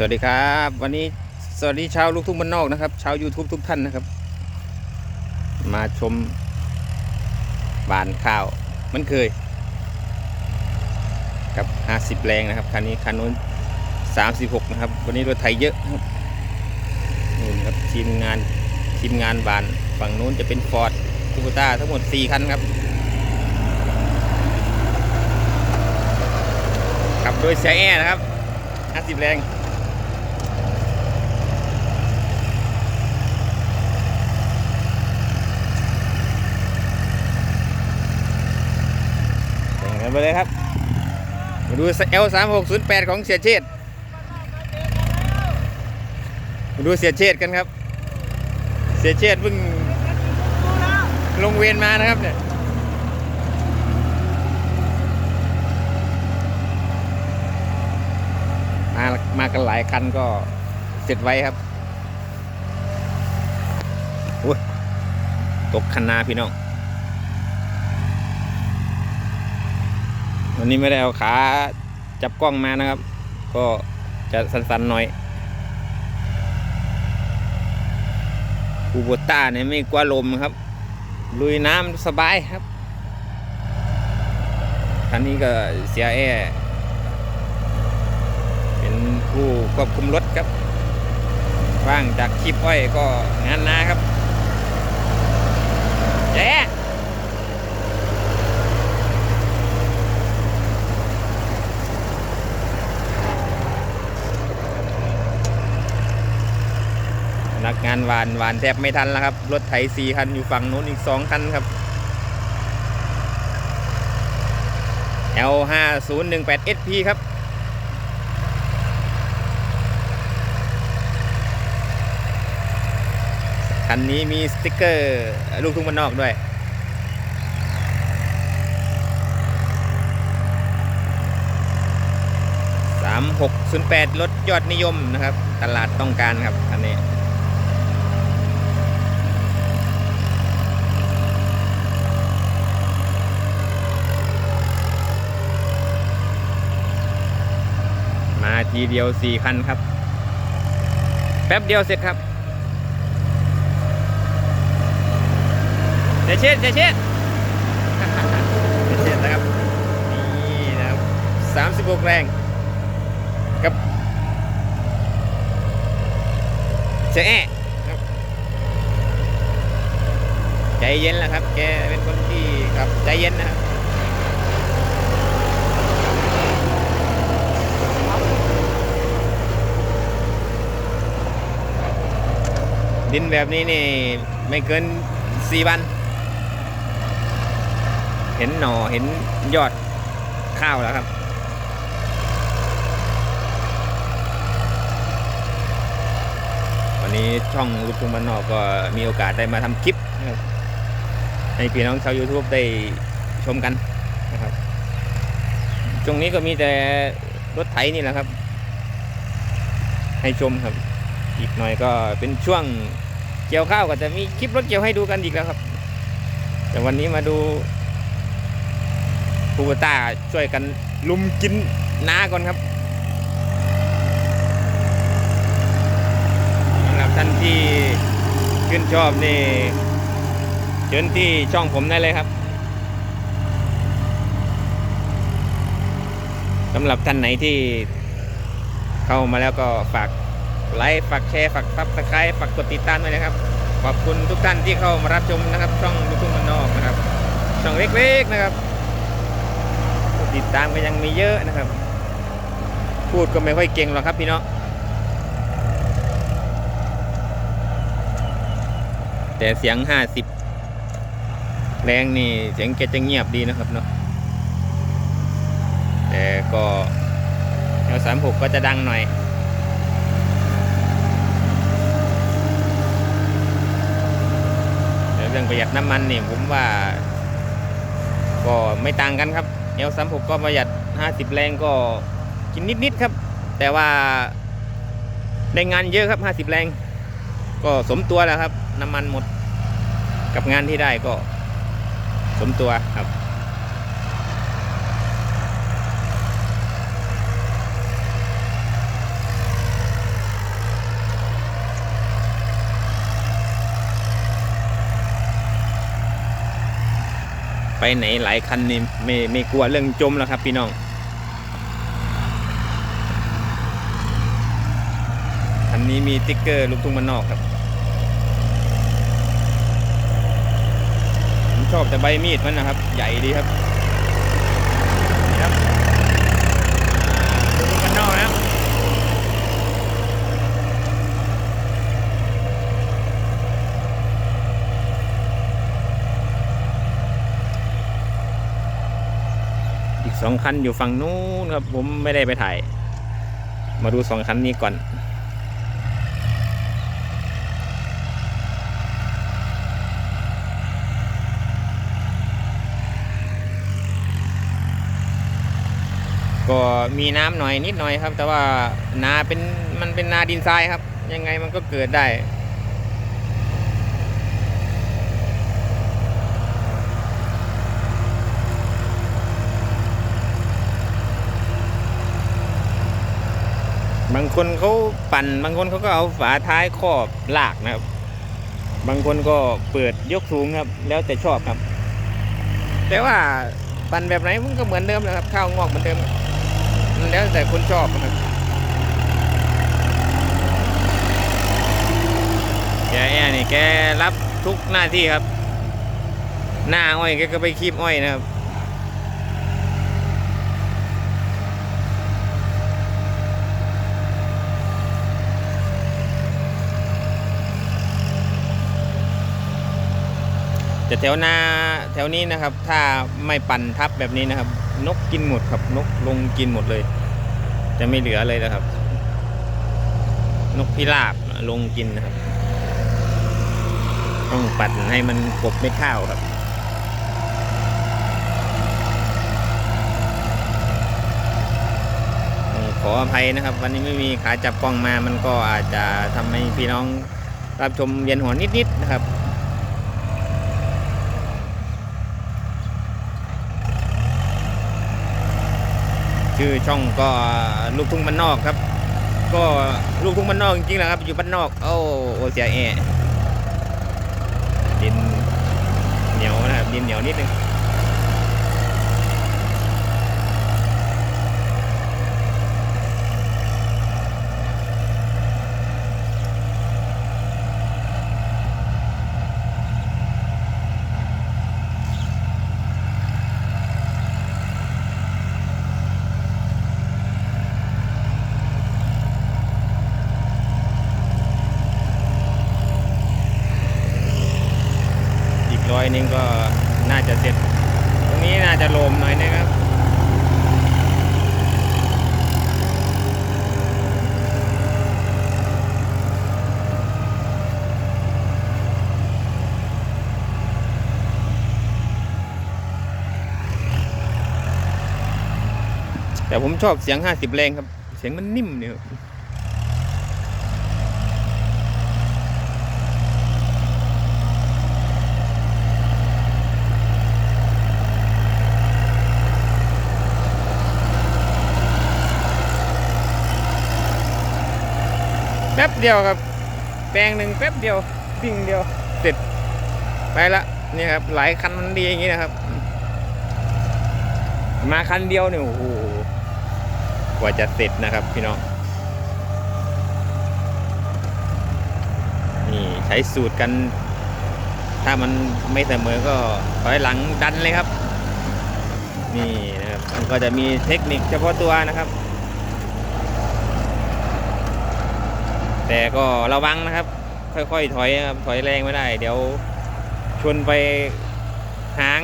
สวัสดีครับ วันนี้สวัสดีชาวลูกทุ่งบ้านนอกนะครับชาว YouTube ทุกท่านนะครับ มาชมบานข้าวมันเคยกับ 50 แรงนะครับคันนี้คันนู้น 36 นะครับ วันนี้รถไถเยอะนะครับนี่ครับทีมงานทีมงานบานฝั่งนู้นจะเป็นฟอร์ดคูปต้าทั้งหมด 4 คันครับขับโดยเสียแอนะครับ 50 แรง กันไปเลยครับ มาดู L 3 6 0 8ของเสียเชษมาดูเสียเชษกันครับ เสียเชษเพิ่งลงเวรมานะครับเนี่ยมามากันหลายคันก็เสร็จไว้ครับอุ้ยตกคันนาพี่น้อง วันนี้ไม่ได้เอาขาจับกล้องมานะครับ ก็จะสั้นๆหน่อยคูโบต้าเนี่ยไม่กลัวลมครับ ลุยน้ำสบายครับคันนี้ก็เสียแอร์เป็นผู้ควบคุมรถครับว่างจากคลิปอ้อยก็งานนาครับแจ๊ นักงานหวานหวานแทบไม่ทันแล้วครับ รถไถสี่คันอยู่ฝั่งนู้นอีกสองคันครับ L 5 0 1 8 SP ครับ คันนี้มีสติกเกอร์ ลูกทุ่งบ้านนอกด้วยสามหกศูนย์แปดรถยอดนิยมนะครับ ตลาดต้องการครับ อันนี้ ทีเดียวสี่คันครับ แป๊บเดียวเสร็จครับเดชเชษเดชเชษเดชเชษนะครับ นี่นะครับสามสิบหกแรงกับเจ๊แอะครับใจเย็นแล้วครับ แกเป็นคนที่ครับใจเย็นนะครับ ดินแบบนี้นี่ไม่เกินสี่วัน เห็นหน่อเห็นยอดข้าวแล้วครับ วันนี้ช่องลูกทุ่งบ้านนอกก็มีโอกาสได้มาทำคลิปให้พี่น้องชาว YouTube ได้ชมกันนะครับ ตรงนี้ก็มีแต่รถไถนี่แหละครับ ให้ชมครับ อีกหน่อยก็เป็นช่วงเกี่ยวข้าวก็จะมีคลิปรถเกี่ยวให้ดูกันอีกแล้วครับ แต่วันนี้มาดูคูเบต้าช่วยกันลุมกินนาก่อนครับสำหรับท่านที่ชื่นชอบนี่เชิญที่ช่องผมได้เลยครับสำหรับท่านไหนที่เข้ามาแล้วก็ฝาก ไลค์ฝากแชร์ฝากซับสไครต์ฝากกดติดตามด้วยนะครับ ขอบคุณทุกท่านที่เข้ามารับชมนะครับ ช่องลูกทุ่งมันนอกนะครับ ช่องเล็กๆนะครับ ติดตามก็ยังมีเยอะนะครับ พูดก็ไม่ค่อยเก่งหรอกครับพี่น้องแต่เสียง50แรงนี่เสียงแกจะเงียบดีนะครับเนาะแต่ก็แนว36ก็จะดังหน่อย แต่เรื่อง ประหยัดน้ำมันนี่ผมว่า ก็ไม่ต่างกันครับ L36 ก็ประหยัด 50 แรงก็กินนิดๆครับ แต่ว่าได้งานเยอะครับ 50 แรง ก็สมตัวแล้วครับ น้ำมันหมดกับงานที่ได้ก็สมตัวครับ ไหนหลายคันนี่ไม่ไม่กลัวเรื่องจมแล้วครับพี่น้องคันนี้มีติ๊กเกอร์ลูกทุ่งมันนอกครับผมชอบแต่ใบมีดมันนะครับ ใหญ่ดีครับนี่ครับอ่าลูกทุ่งมันนอกนะครับ อีก สองคันอยู่ฝั่งนู้นครับ ผมไม่ได้ไปถ่าย มาดูสองคันนี้ก่อน ก็มีน้ำหน่อยนิดหน่อยครับ แต่ว่านาเป็นมันเป็นนาดินทรายครับ ยังไงมันก็เกิดได้างคนเขาปั่น บางคนเขาก็เอาฝาท้ายครอบลากนะครับ บางคนก็เปิดยกสูงครับ แล้วแต่ชอบครับ แต่ว่าปั่นแบบไหนมันก็เหมือนเดิมนะครับ ข้าวงอกเหมือนเดิมแล้วแต่คนชอบครับแกแอนี่แกรับทุกหน้าที่ครับ หน้าอ้อยแกก็ไปคีบอ้อยนะครับ แต่แถวนาแถวนี้นะครับ ถ้าไม่ปั่นทับแบบนี้นะครับ นกกินหมดครับ นกลงกินหมดเลย จะไม่เหลือเลยนะครับ นกพิราบลงกินนะครับ ต้องปั่นให้มันกบไม่ข้าวครับขออภัยนะครับ วันนี้ไม่มีขาจับกล้องมามันก็อาจจะทำให้พี่น้องรับชมเวียนหัวนิดๆนะครับ ชื่อช่องก็ลูกทุ่งบ้านนอกครับ ก็ลูกทุ่งบ้านนอกจริงๆละครับอยู่บ้านนอกโอ้โอเสียแอดินเหนียวนะครับดินเหนียวนิดนึง อีกร้อยนึงก็น่าจะเสร็จ ตรงนี้น่าจะโลมหน่อยนะครับ แต่ผมชอบเสียง 50 แรงครับ เสียงมันนิ่มเนี่ย แป๊บเดียวครับ แปลงหนึ่งแป๊บเดียววิ่งเดียวเสร็จไปละนี่ครับหลายคันมันดีอย่างนี้นะครับ มาคันเดียวเนี่ยโอ้โหกว่าจะเสร็จนะครับพี่น้องนี่ใช้สูตรกัน ถ้ามันไม่เสมอก็ถอยหลังดันเลยครับ นี่นะครับมันก็จะมีเทคนิคเฉพาะตัวนะครับ แต่ก็ระวังนะครับ ค่อยๆ ถอยครับถอยแรงไม่ได้ เดี๋ยวชนไปหาง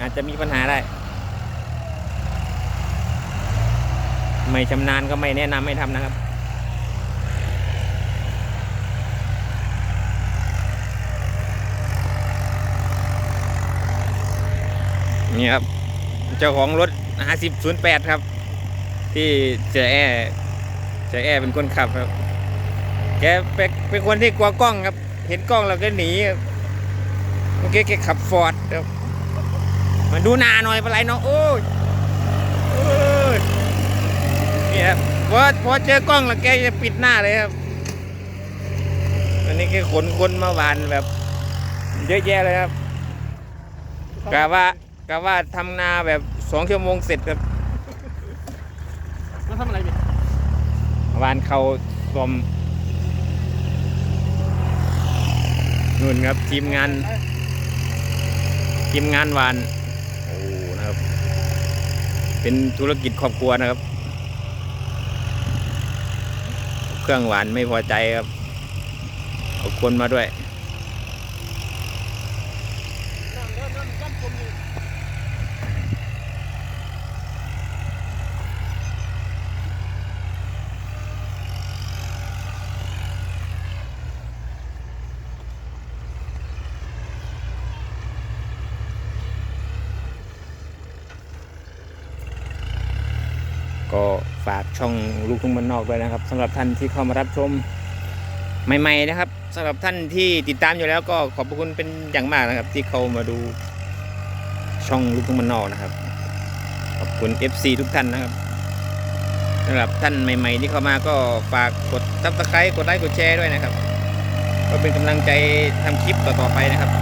อาจจะมีปัญหาได้ ไม่ชำนาญก็ไม่แนะนำให้ทำนะครับนี่ครับ เจ้าของรถ 5008 ครับ ที่เจแอเจแอเป็นคนขับครับ แกเป็นเป็นคนที่กลัวกล้องครับ เห็นกล้องเราก็หนีครับเมื่อกี้แกขับฟอร์ดครับมาดูหนาหน่อยเป็นไรเนาะโอ้ยโอ้ยนี่ครับพอพอเจอกล้องแล้วแกจะปิดหน้าเลยครับอันนี้แกขนคนมาหวานแบบ เยอะแยะเลยครับกะว่ากะว่าทำนาแบบสองชั่วโมงเสร็จครับแล้วทำอะไรพี่วานเขาสม นู่นครับทีมงานทีมงานวาน โอ้นะครับ เป็นธุรกิจครอบครัวนะครับ เครื่องหวานไม่พอใจครับเอาคนมาด้วย นั่งแล้วนั่งจ้ำผมอยู่ ก็ฝากช่องลูกทุ่งบ้านนอกด้วยนะครับสำหรับท่านที่เข้ามารับชมใหม่ ๆ นะครับสำหรับท่านที่ติดตามอยู่แล้วก็ขอบคุณเป็นอย่างมากนะครับ ที่เข้ามาดูช่องลูกทุ่งบ้านนอกนะครับ ขอบคุณ FC ทุกท่านนะครับสำหรับท่านใหม่ ๆ ที่เข้ามาก็ฝากกดซับสไครต์กดไลค์กดแชร์ด้วยนะครับ ก็เป็นกำลังใจทำคลิปต่อๆไปนะครับ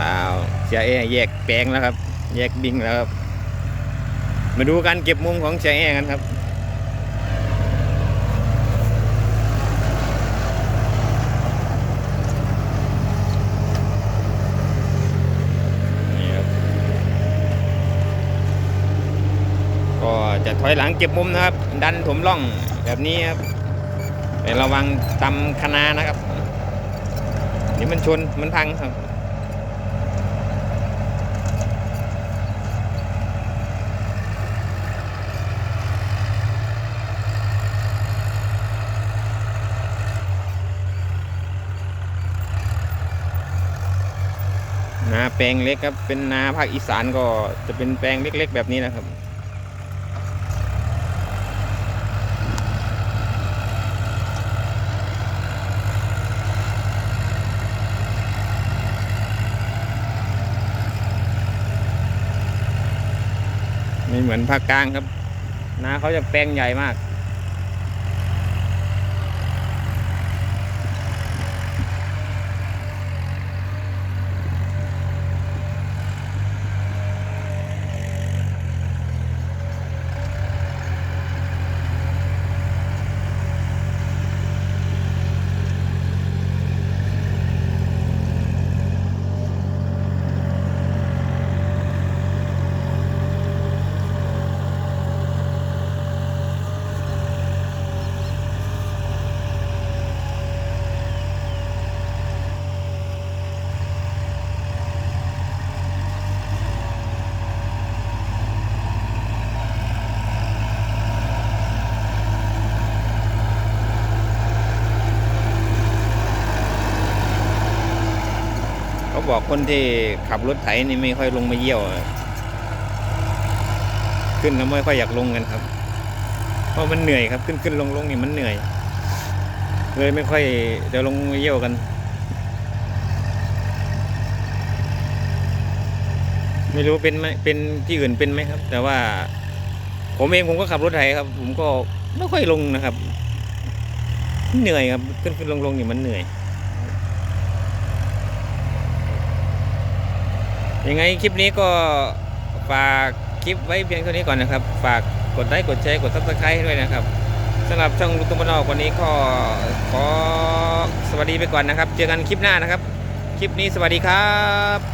อ้าวเสียเอแยกแปลงแล้วครับ แยกดิ่งแล้วครับ มาดูการเก็บมุมของเสียเอกันครับก็จะถอยหลังเก็บมุมนะครับ ดันถมร่องแบบนี้ครับแต่ระวังตำคนานะครับเดี๋ยวมันชนมันพังครับ แปลงเล็กครับ เป็นนาภาคอีสานก็จะเป็นแปลงเล็ก ๆ แบบนี้นะครับ ไม่เหมือนภาคกลางครับ นาเขาจะแปลงใหญ่มาก บอกคนที่ขับรถไถนี่ไม่ค่อยลงมาเยี่ยว ขึ้นแล้วไม่ค่อยอยากลงกันครับ เพราะมันเหนื่อยครับขึ้นขึ้นลงลงนี่มันเหนื่อย เลยไม่ค่อยจะลงมาเยี่ยวกัน ไม่รู้เป็นไหมเป็นที่อื่นเป็นไหมครับ แต่ว่า ผมเองผมก็ขับรถไถครับ ผมก็ไม่ค่อยลงนะครับ เหนื่อยครับ ขึ้นขึ้นลงลงนี่มันเหนื่อย ยังไงคลิปนี้ก็ฝากคลิปไว้เพียงเท่านี้ก่อนนะครับ ฝากกดไลค์กดแชร์กดซับสไครต์ด้วยนะครับสำหรับช่องลุงตุ้มบานนอกวันนี้ก็ขอสวัสดีไปก่อนนะครับ เจอกันคลิปหน้านะครับ คลิปนี้สวัสดีครับ